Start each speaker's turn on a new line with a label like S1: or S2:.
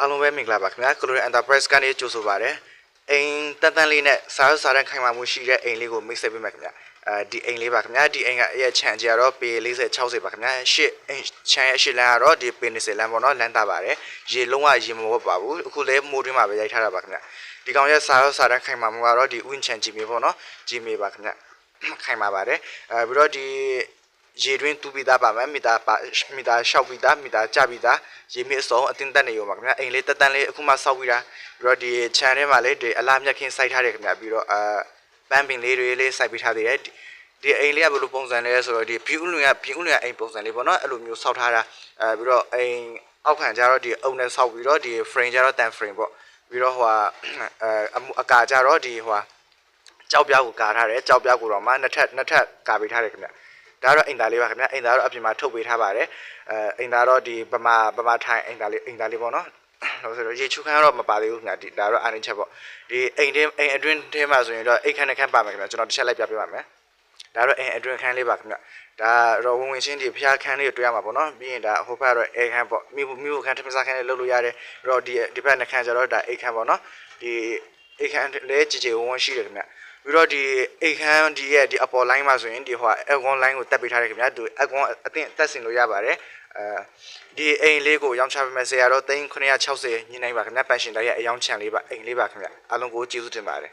S1: အားလုံးပဲမင်္ဂလာပါခင်ဗျာ Color Enterprise ကနေကြိုဆိုပါရစေအိမ်တန်တန်လေးနဲ့စားရစားတဲ့ခိုင်မာမှုရှိတဲ့အိမ်လေးကိုမိတ်ဆက်ပေးမယ်ခင်ဗျာအဲဒီအိမ်လေးပါခင်ဗျာဒီအိမ်ကရဲ့ခြံကြတော့ပေ40 60ပါခင်ဗျာရှစ်အိမ်ခြံရဲ့ရှစ်လမ်းကတော့ဒီပေ20လမ်းပေါ့နော်လမ်းတာပါတယ်ရေလုံးဝရေမဝတ်ပါဘူးအခုလဲမိုးတွင်းမှာပဲရိုက်ထားတာပါခင်ဗျာဒီကောင်ရဲ့စားရစားတဲ့ခိုင်မာမှုကတော့ဒီဥင်ချန်ဂျီမီပေါ့နော်ဂျီမီပါခင်ဗျာခိုင်မာပါတယ်အဲပြီးတော့ဒီ ရေတွင်းတူးပြီးသားပါမယ်မီတာပါမီတာရှောက်ပြီးသားမီတာကျပြီးသားရေမြင့်အစုံအတင်းတက်နေရောပါခင်ဗျာအိမ်လေးတက်တန်လေးအခုမှစောက်ပြီးတာပြီးတော့ဒီခြံထဲမှာလေဒီအလားမြက်ခင်းစိုက်ထားတယ်ခင်ဗျာပြီးတော့အာပန်းပင်လေးတွေလေးစိုက်ပေးထားသေးတယ်ဒီဒီအိမ်လေးကဘယ်လိုပုံစံလဲဆိုတော့ဒီဘီဥလွင်ကဘီဥလွင်ကအိမ်ပုံစံလေးပေါ့နော်အဲ့လိုမျိုးစောက်ထားတာအဲပြီးတော့အိမ်အောက်ခံကျတော့ဒီအုံနဲ့စောက်ပြီးတော့ဒီ frame ကျတော့တန် frame ပေါ့ပြီးတော့ဟိုဟာအဲအမှုအကာကျတော့ဒီဟိုဟာကြောက်ပြားကိုကာထားတယ်ကြောက်ပြားကိုတော့မှနှစ်ထပ်နှစ်ထပ်ကာပေးထားတယ်ခင်ဗျ ဒါကတော့အိမ်သားလေးပါခင်ဗျအိမ်သားတော့အပြင်မှာထုတ်ပေးထားပါတယ်အဲအိမ်သားတော့ဒီဗမာဗမာထိုင်အိမ်သားလေးအိမ်သားလေးပေါ့နော်လို့ဆိုတော့ရေချူခန်းတော့မပါသေးဘူးခင်ဗျဒီဒါတော့အားနေချက်ပေါ့ဒီအိမ်ထဲအိမ်အတွင်းထဲမှာဆိုရင်တော့အိမ်ခန်းနဲ့ခန်းပါမယ်ခင်ဗျကျွန်တော်တစ်ချက်လိုက်ပြပေးပါမယ်ဒါတော့အိမ်အတွင်းခန်းလေးပါခင်ဗျဒါတော့ဝင်ဝင်ချင်းဒီဖျားခန်းလေးကိုတွေ့ရမှာပေါ့နော်ပြီးရင်ဒါဟိုဘက်ကတော့အိမ်ခန်းပေါ့မိဖို့မိဖို့ခန်းထမစားခန်းလေးလုပ်လို့ရတယ်ပြီးတော့ဒီဒီဘက်နှစ်ခန်းကျတော့ဒါအိမ်ခန်းပေါ့နော်ဒီအိမ်ခန်းလည်းကြည်ကြည်ဝန်းဝန်းရှိတယ်ခင်ဗျ ပြီးတော့ဒီအိမ်ခန်းဒီရဲ့ဒီအပေါ် line မှာဆိုရင်ဒီဟိုအကွန် line ကိုတက်ပေးထားတယ်ခင်ဗျဒီအကွန်အသင့်တက်ဆင်လို့ရပါတယ်အဲဒီအိမ်လေးကိုရောင်းချပေးမယ်ဆရာတော့3960ညှိနှိုင်းပါခင်ဗျပန်ရှင်တိုင်းရဲ့အယောင်းချန်လေးပါအိမ်လေးပါခင်ဗျအားလုံးကိုကျေးဇူးတင်ပါတယ်